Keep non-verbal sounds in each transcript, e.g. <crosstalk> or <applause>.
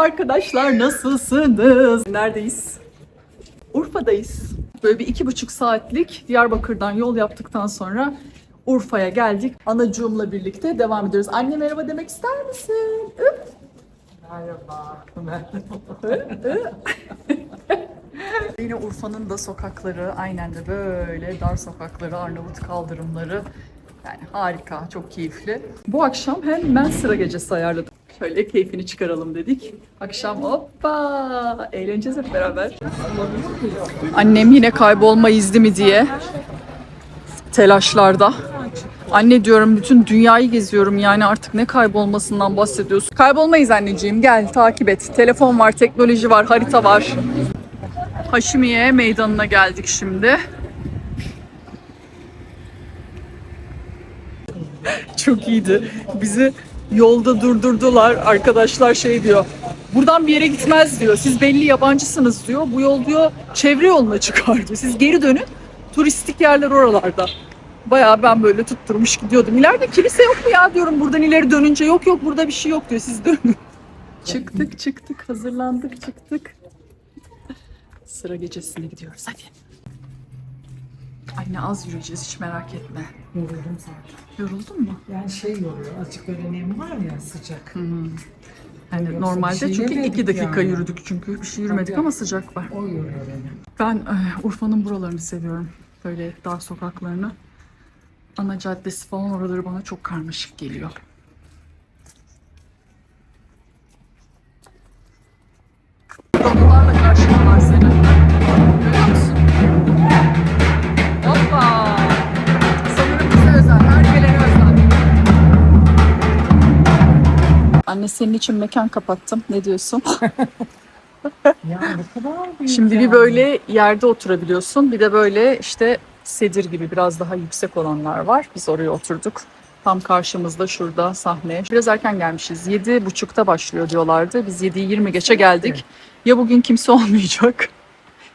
Merhaba arkadaşlar, nasılsınız? Neredeyiz? Urfa'dayız. Böyle bir iki buçuk saatlik Diyarbakır'dan yol yaptıktan sonra Urfa'ya geldik. Anacığımla birlikte devam ediyoruz. Anne merhaba demek ister misin? Üp. Merhaba. Yine Urfa'nın da sokakları aynen de böyle dar sokakları, Arnavut kaldırımları. Yani harika, çok keyifli. Bu akşam hemen sıra gecesi ayarladık. Şöyle keyfini çıkaralım dedik. Akşam hoppa eğleneceğiz hep beraber. Annem yine kaybolma izni mi diye telaşlarda. Anne diyorum bütün dünyayı geziyorum yani artık ne kaybolmasından bahsediyorsun. Kaybolmayız anneciğim gel takip et. Telefon var, teknoloji var, harita var. Haşimiye meydanına geldik şimdi. Çok iyiydi. Bizi yolda durdurdular. Arkadaşlar şey diyor. Buradan bir yere gitmez diyor. Siz belli yabancısınız diyor. Bu yol diyor çevre yoluna çıkar diyor. Siz geri dönün. Turistik yerler oralarda. Bayağı ben böyle tutturmuş gidiyordum. İleride kilise yok mu ya diyorum. Buradan ileri dönünce yok yok burada bir şey yok diyor. Siz dönün. Çıktık çıktık hazırlandık çıktık. Sıra gecesine gidiyoruz hadi. Anne az yürüyeceğiz hiç merak etme. Yoruldum zaten. Yoruldun mu? Yani şey yoruyor. Azıcık böyle nem var ya sıcak. Yani Yoksa normalde şey çünkü iki dakika yani. yürüdük çünkü bir şey yürümedik Tabii. ama sıcak var. O yoruyor beni. Ben e, Urfa'nın buralarını seviyorum. Böyle dar sokaklarını. Ana caddesi falan oraları bana çok karmaşık geliyor. Anne senin için mekan kapattım. Ne diyorsun? <laughs> Ya ne kadar büyük Şimdi bir yani. böyle yerde oturabiliyorsun. Bir de böyle işte sedir gibi biraz daha yüksek olanlar var. Biz oraya oturduk. Tam karşımızda şurada sahne. Biraz erken gelmişiz. Yedi buçukta başlıyor diyorlardı. Biz 7'yi 20 geçe geldik. Ya bugün kimse <laughs> olmayacak.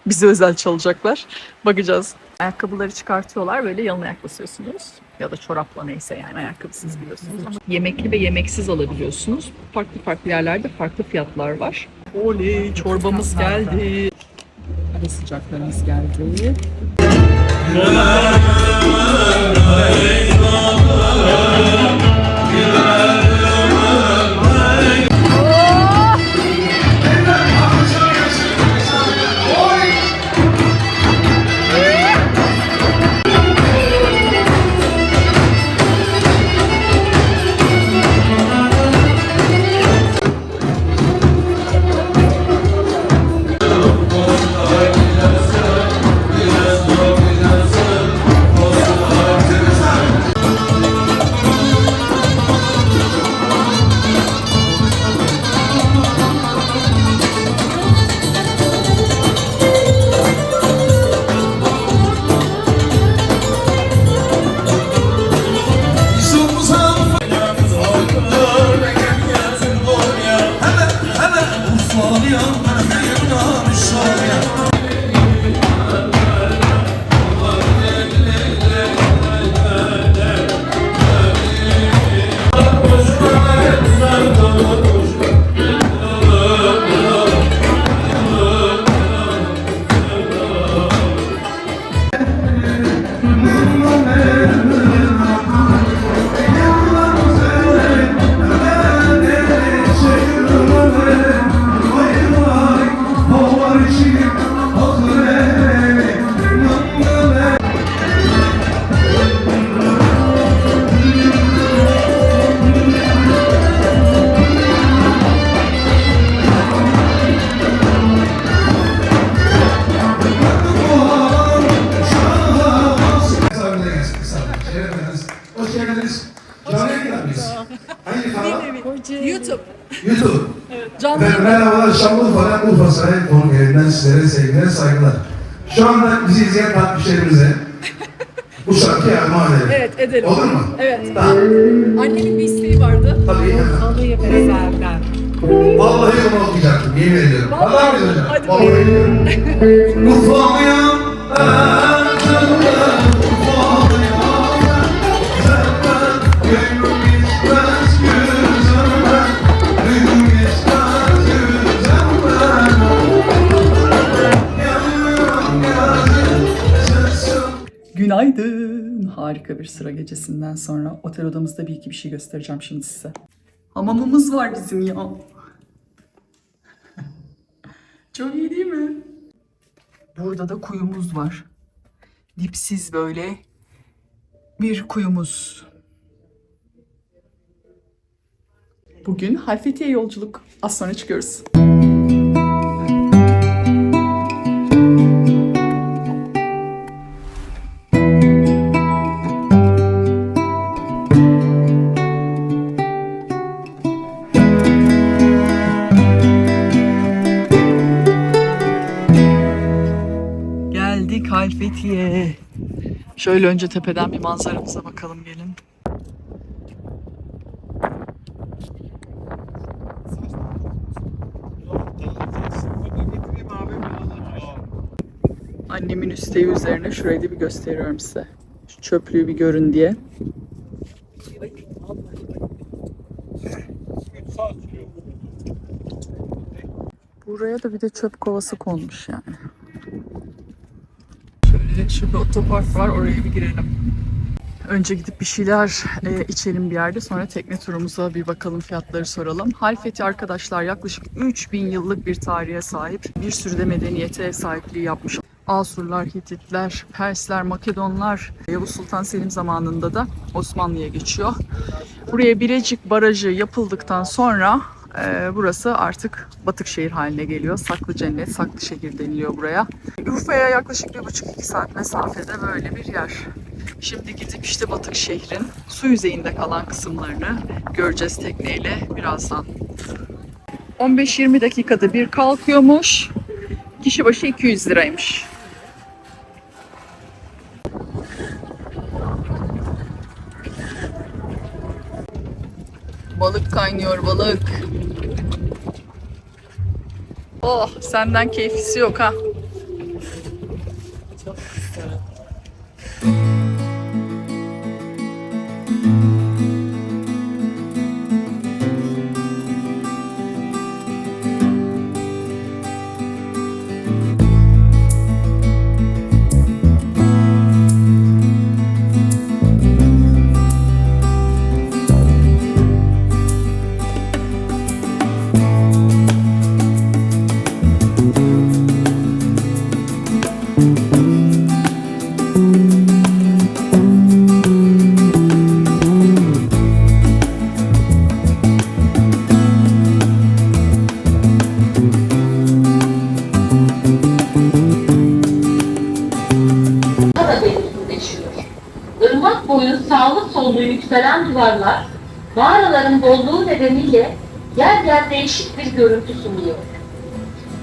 Bize özel çalacaklar. Bakacağız. Ayakkabıları çıkartıyorlar. Böyle yalın ayak basıyorsunuz. Ya da çorapla neyse yani ayakkabısız biliyorsunuz. Yemekli ve yemeksiz alabiliyorsunuz. Farklı farklı yerlerde farklı fiyatlar var. Oley çorbamız geldi. Hadi sıcaklarımız geldi. Canlı Efendim merhabalar Şanlıurfa'dan Urfa Sahil konuk yerinden sizlere sevgiler, saygılar. Şu anda bizi izleyen takipçilerimize bu şarkıyı armağan edelim. Evet edelim. Olur mu? Evet. Tamam. Annemin bir isteği vardı. Tabii hemen. Alayım ezelden. Vallahi onu okuyacaktım, yemin ediyorum. Vallahi. Mıyız hocam? Hadi Vallahi Harika bir sıra gecesinden sonra otel odamızda bir iki bir şey göstereceğim şimdi size. Hamamımız var bizim ya. <laughs> Çok iyi değil mi? Burada da kuyumuz var. Dipsiz böyle bir kuyumuz. Bugün Halfeti'ye yolculuk. Az sonra çıkıyoruz. Şöyle önce tepeden bir manzaramıza bakalım gelin. Annemin üsteği üzerine şurayı da bir gösteriyorum size. Şu çöplüğü bir görün diye. Buraya da bir de çöp kovası konmuş yani. Şöyle şurada otopark var oraya bir girelim. Önce gidip bir şeyler e, içelim bir yerde sonra tekne turumuza bir bakalım fiyatları soralım. Halfeti arkadaşlar yaklaşık 3000 yıllık bir tarihe sahip. Bir sürü de medeniyete sahipliği yapmış. Asurlar, Hititler, Persler, Makedonlar, Yavuz Sultan Selim zamanında da Osmanlı'ya geçiyor. Buraya Bilecik Barajı yapıldıktan sonra e, burası artık batık şehir haline geliyor. Saklı cennet, saklı şehir deniliyor buraya. Urfa'ya yaklaşık bir buçuk iki saat mesafede böyle bir yer. Şimdi gidip işte batık şehrin su yüzeyinde kalan kısımlarını göreceğiz tekneyle birazdan. 15-20 dakikada bir kalkıyormuş. Kişi başı 200 liraymış. Balık kaynıyor balık. Oh senden keyfisi yok ha. da Irmak boyu sağlı sollu yükselen duvarlar, mağaraların bolluğu nedeniyle yer yer değişik bir görüntü sunuyor.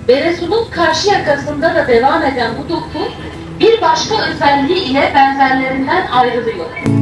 Beresun'un karşı yakasında da devam eden bu doku bir başka özelliği ile benzerlerinden ayrılıyor.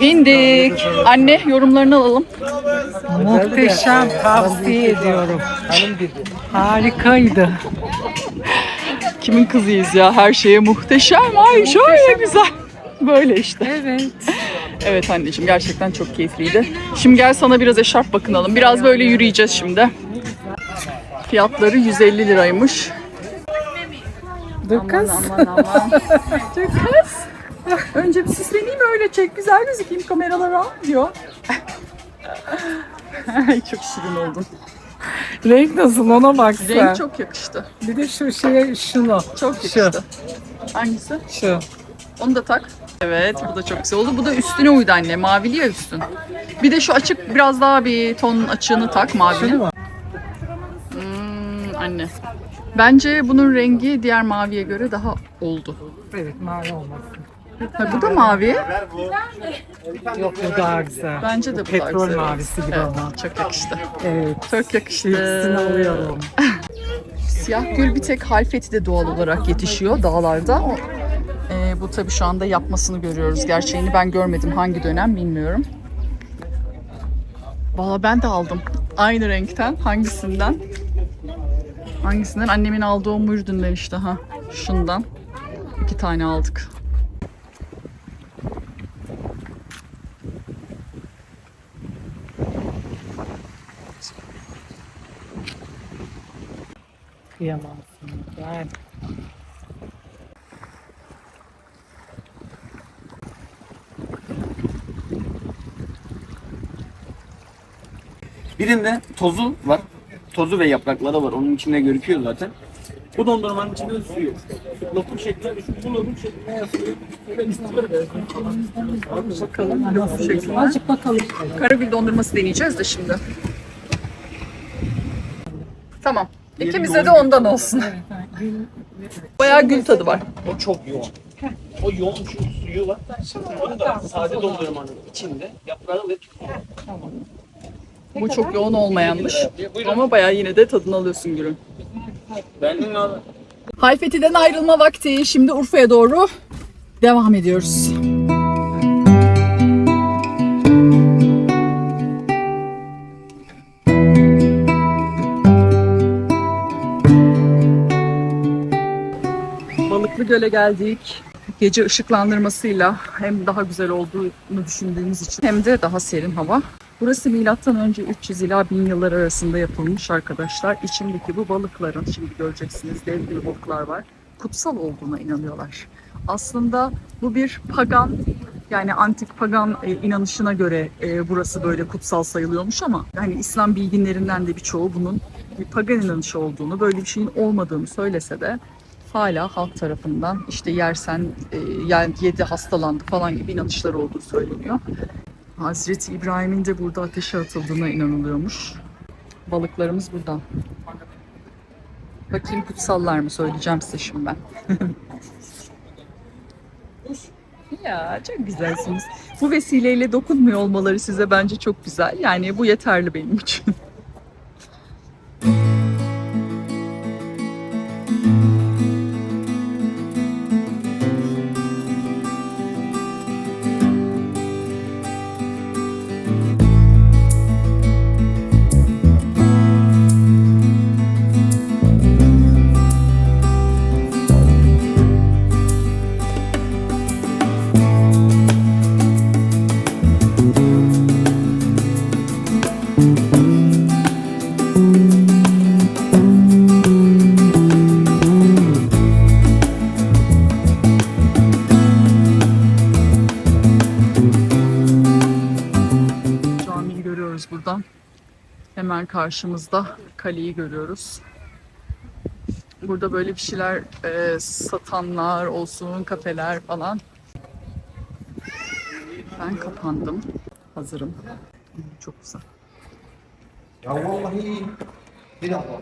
İndik. Anne yorumlarını alalım. Muhteşem tavsiye ediyorum. Harikaydı. Kimin kızıyız ya? Her şeye muhteşem. Ay şöyle güzel. Böyle işte. Evet. Evet anneciğim gerçekten çok keyifliydi. Şimdi gel sana biraz eşarp bakınalım. Biraz böyle yürüyeceğiz şimdi. Fiyatları 150 liraymış. Dur kız. Dur. <laughs> Önce bir süsleneyim öyle çek. Güzel gözükeyim kameralara diyor. <laughs> Ay çok şirin oldun. Renk nasıl ona bak sen. Renk çok yakıştı. Bir de şu şeye şunu. Çok yakıştı. Hangisi? Şu. Onu da tak. Evet bu da çok güzel oldu. Bu da üstüne uydu anne. Mavili ya üstün. Bir de şu açık biraz daha bir ton açığını tak mu? Hmm, anne. Bence bunun rengi diğer maviye göre daha oldu. Evet mavi olmasın. Ha, bu da mavi. Yok bu daha güzel. Bence de bu daha Petrol güzel. mavisi gibi Evet, ama. çok yakıştı. Evet. Çok yakıştı. İkisini alıyorum. <laughs> Siyah gül bir tek Halfeti'de doğal olarak yetişiyor dağlarda. Ee, bu tabii şu anda yapmasını görüyoruz. Gerçeğini ben görmedim. Hangi dönem bilmiyorum. Valla ben de aldım. Aynı renkten. Hangisinden? Hangisinden? Annemin aldığı o mürdünden işte ha. Şundan. İki tane aldık. Kıyamazsın. Yani. Birinde tozu var. Tozu ve yaprakları var. Onun içinde görüküyor zaten. Bu dondurmanın içinde de su yok. Lokum şeklinde. Bu lokum şeklinde yazılıyor. Ben istiyorum. Bakalım nasıl şekli. Azıcık bakalım. Karagül dondurması deneyeceğiz de şimdi. Tamam. İkimize de ondan olsun. <laughs> Bayağı gül tadı var. O çok yoğun. O yoğun şu suyu var. Onu da sade dondurmanın içinde yaprağı ve Bu çok yoğun olmayanmış. Ama bayağı yine de tadını alıyorsun gülün. Beğendin mi abi? Hayfeti'den ayrılma vakti. Şimdi Urfa'ya doğru devam ediyoruz. Göl'e geldik. Gece ışıklandırmasıyla hem daha güzel olduğunu düşündüğümüz için hem de daha serin hava. Burası milattan önce 300 ila 1000 yıllar arasında yapılmış arkadaşlar. İçindeki bu balıkların şimdi göreceksiniz dev gibi balıklar var. Kutsal olduğuna inanıyorlar. Aslında bu bir pagan yani antik pagan e, inanışına göre e, burası böyle kutsal sayılıyormuş ama yani İslam bilginlerinden de birçoğu bunun bir pagan inanışı olduğunu, böyle bir şeyin olmadığını söylese de hala halk tarafından işte yersen e, yani yedi hastalandı falan gibi inanışlar olduğu söyleniyor. Hazreti İbrahim'in de burada ateşe atıldığına inanılıyormuş. Balıklarımız buradan. Bakayım kutsallar mı söyleyeceğim size şimdi ben. <laughs> ya çok güzelsiniz. Bu vesileyle dokunmuyor olmaları size bence çok güzel. Yani bu yeterli benim için. Buradan. Hemen karşımızda kaleyi görüyoruz. Burada böyle bir şeyler e, satanlar olsun, kafeler falan. Ben kapandım. Hazırım. Çok güzel. Ya vallahi bir dakika.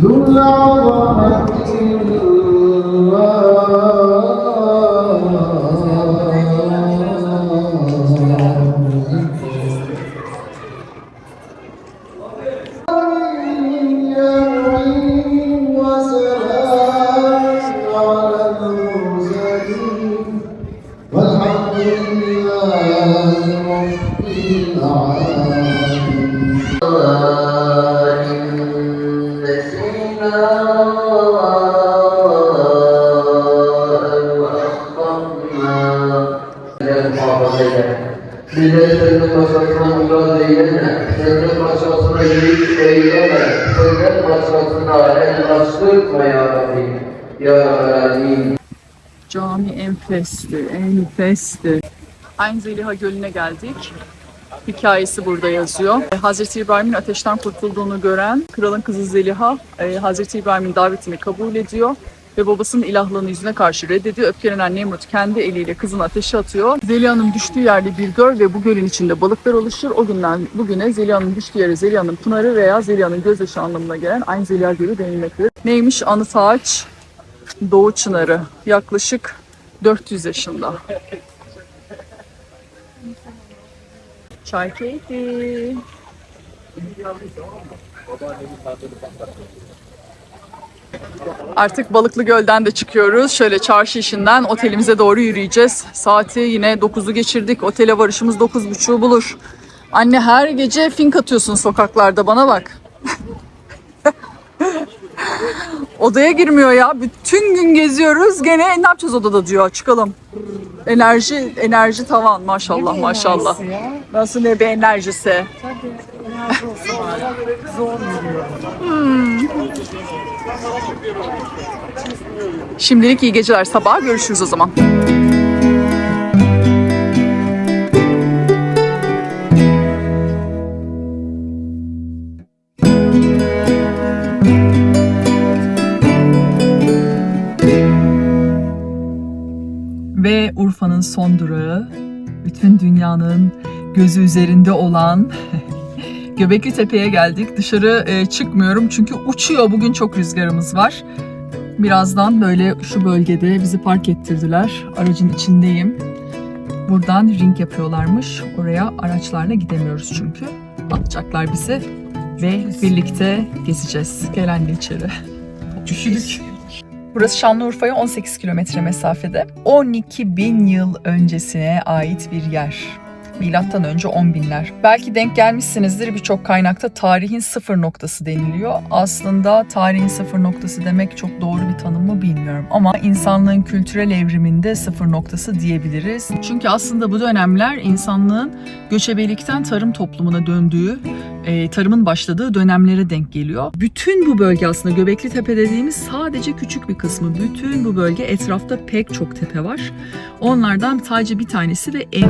ذو العظمة enfesti, enfesti. Aynı Zeliha Gölü'ne geldik. Hikayesi burada yazıyor. E, Hazreti İbrahim'in ateşten kurtulduğunu gören kralın kızı Zeliha, e, Hazreti İbrahim'in davetini kabul ediyor ve babasının ilahlığını yüzüne karşı reddediyor. Öfkelenen Nemrut kendi eliyle kızını ateşe atıyor. Zeliha'nın düştüğü yerde bir göl ve bu gölün içinde balıklar oluşur. O günden bugüne Zeliha'nın düştüğü yere Zeliha'nın pınarı veya Zeliha'nın gözyaşı anlamına gelen Aynı Zeliha Gölü denilmektedir. Neymiş? Anıt ağaç, Doğu Çınarı. Yaklaşık 400 yaşında. Çay keyfi. Artık Balıklı Göl'den de çıkıyoruz. Şöyle çarşı işinden otelimize doğru yürüyeceğiz. Saati yine 9'u geçirdik. Otele varışımız 9.30'u bulur. Anne her gece fink atıyorsun sokaklarda bana bak. <laughs> Odaya girmiyor ya. Bütün gün geziyoruz. Gene ne yapacağız odada diyor. Çıkalım. Enerji enerji tavan maşallah maşallah. Ya. Nasıl ne bir enerjisi. Yürüyorum. Şimdilik iyi geceler. Sabah görüşürüz o zaman. Ve Urfa'nın son durağı, bütün dünyanın gözü üzerinde olan <laughs> Göbekli Tepe'ye geldik. Dışarı e, çıkmıyorum çünkü uçuyor. Bugün çok rüzgarımız var. Birazdan böyle şu bölgede bizi park ettirdiler. Aracın içindeyim. Buradan ring yapıyorlarmış. Oraya araçlarla gidemiyoruz çünkü. Atacaklar bizi ve birlikte gezeceğiz. Gel anne içeri. Üşüdük. Burası Şanlıurfa'ya 18 kilometre mesafede. 12 bin yıl öncesine ait bir yer. Milattan önce 10 binler. Belki denk gelmişsinizdir birçok kaynakta tarihin sıfır noktası deniliyor. Aslında tarihin sıfır noktası demek çok doğru bir tanım mı bilmiyorum. Ama insanlığın kültürel evriminde sıfır noktası diyebiliriz. Çünkü aslında bu dönemler insanlığın göçebelikten tarım toplumuna döndüğü, e, tarımın başladığı dönemlere denk geliyor. Bütün bu bölge aslında Göbekli Tepe dediğimiz sadece küçük bir kısmı. Bütün bu bölge etrafta pek çok tepe var. Onlardan sadece bir tanesi ve en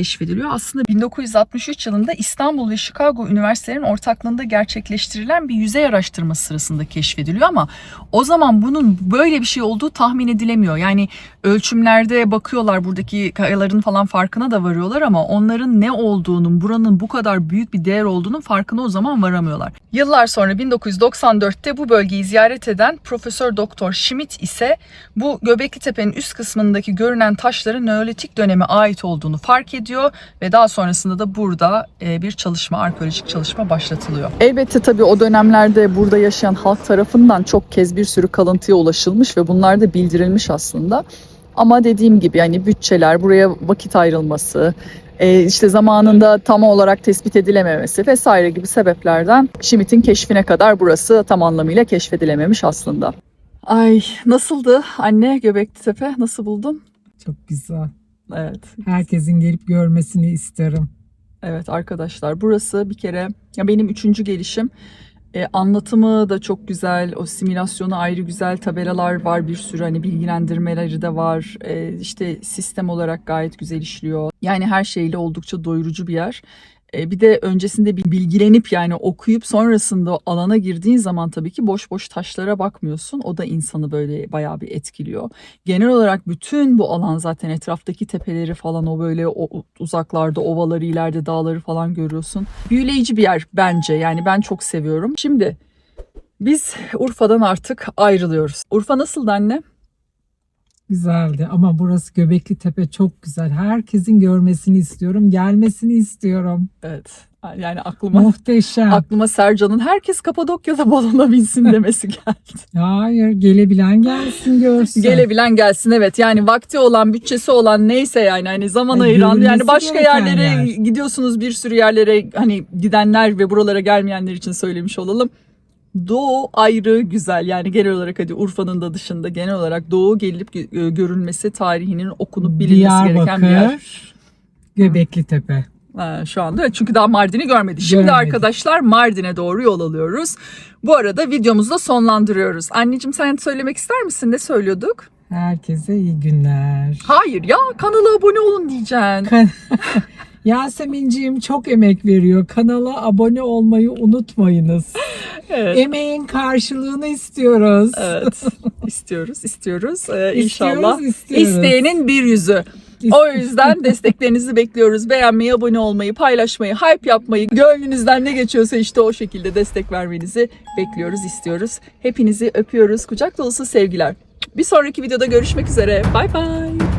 keşfediliyor? Aslında 1963 yılında İstanbul ve Chicago Üniversitelerinin ortaklığında gerçekleştirilen bir yüzey araştırması sırasında keşfediliyor ama o zaman bunun böyle bir şey olduğu tahmin edilemiyor. Yani ölçümlerde bakıyorlar buradaki kayaların falan farkına da varıyorlar ama onların ne olduğunun, buranın bu kadar büyük bir değer olduğunun farkına o zaman varamıyorlar. Yıllar sonra 1994'te bu bölgeyi ziyaret eden Profesör Doktor Schmidt ise bu Göbekli Tepe'nin üst kısmındaki görünen taşların Neolitik döneme ait olduğunu fark ediyor ve daha sonrasında da burada e, bir çalışma, arkeolojik çalışma başlatılıyor. Elbette tabii o dönemlerde burada yaşayan halk tarafından çok kez bir sürü kalıntıya ulaşılmış ve bunlar da bildirilmiş aslında. Ama dediğim gibi yani bütçeler, buraya vakit ayrılması, e, işte zamanında tam olarak tespit edilememesi vesaire gibi sebeplerden Schmidt'in keşfine kadar burası tam anlamıyla keşfedilememiş aslında. Ay nasıldı anne Göbekli Tepe nasıl buldun? Çok güzel. Evet. Herkesin gelip görmesini isterim. Evet arkadaşlar burası bir kere ya benim üçüncü gelişim. E, anlatımı da çok güzel, o simülasyonu ayrı güzel, tabelalar var bir sürü hani bilgilendirmeleri de var. E, işte sistem olarak gayet güzel işliyor. Yani her şeyle oldukça doyurucu bir yer. E, bir de öncesinde bir bilgilenip yani okuyup sonrasında alana girdiğin zaman tabii ki boş boş taşlara bakmıyorsun. O da insanı böyle bayağı bir etkiliyor. Genel olarak bütün bu alan zaten etraftaki tepeleri falan o böyle o uzaklarda ovaları ileride dağları falan görüyorsun. Büyüleyici bir yer bence yani ben çok seviyorum. Şimdi biz Urfa'dan artık ayrılıyoruz. Urfa nasıldı anne? Güzeldi ama burası Göbekli Tepe çok güzel. Herkesin görmesini istiyorum, gelmesini istiyorum. Evet yani aklıma Muhteşem. aklıma Sercan'ın herkes Kapadokya'da balona binsin demesi geldi. <laughs> Hayır, gelebilen gelsin görsün. Gelebilen gelsin evet yani vakti olan bütçesi olan neyse yani hani zaman Ay, ayıran yani başka yerlere yer. gidiyorsunuz bir sürü yerlere hani gidenler ve buralara gelmeyenler için söylemiş olalım. Doğu ayrı güzel yani genel olarak hadi Urfa'nın da dışında genel olarak Doğu gelip gö- görülmesi tarihinin okunup bilinmesi gereken bir yer. Göbekli Tepe. Şu anda çünkü daha Mardin'i görmedi. Şimdi Görmedi. arkadaşlar Mardin'e doğru yol alıyoruz. Bu arada videomuzu da sonlandırıyoruz. Anneciğim sen söylemek ister misin? Ne söylüyorduk? Herkese iyi günler. Hayır ya kanala abone olun diyeceksin. <laughs> Yasemin'ciğim çok emek veriyor. Kanala abone olmayı unutmayınız. <laughs> Evet. Emeğin karşılığını istiyoruz. Evet. istiyoruz, istiyoruz. Ee, İstiyoruz, inşallah. istiyoruz. İsteyenin bir yüzü. O yüzden <laughs> desteklerinizi bekliyoruz. Beğenmeyi, abone olmayı, paylaşmayı, hype yapmayı, gönlünüzden ne geçiyorsa işte o şekilde destek vermenizi bekliyoruz, istiyoruz. Hepinizi öpüyoruz. Kucak dolusu sevgiler. Bir sonraki videoda görüşmek üzere. Bay bay.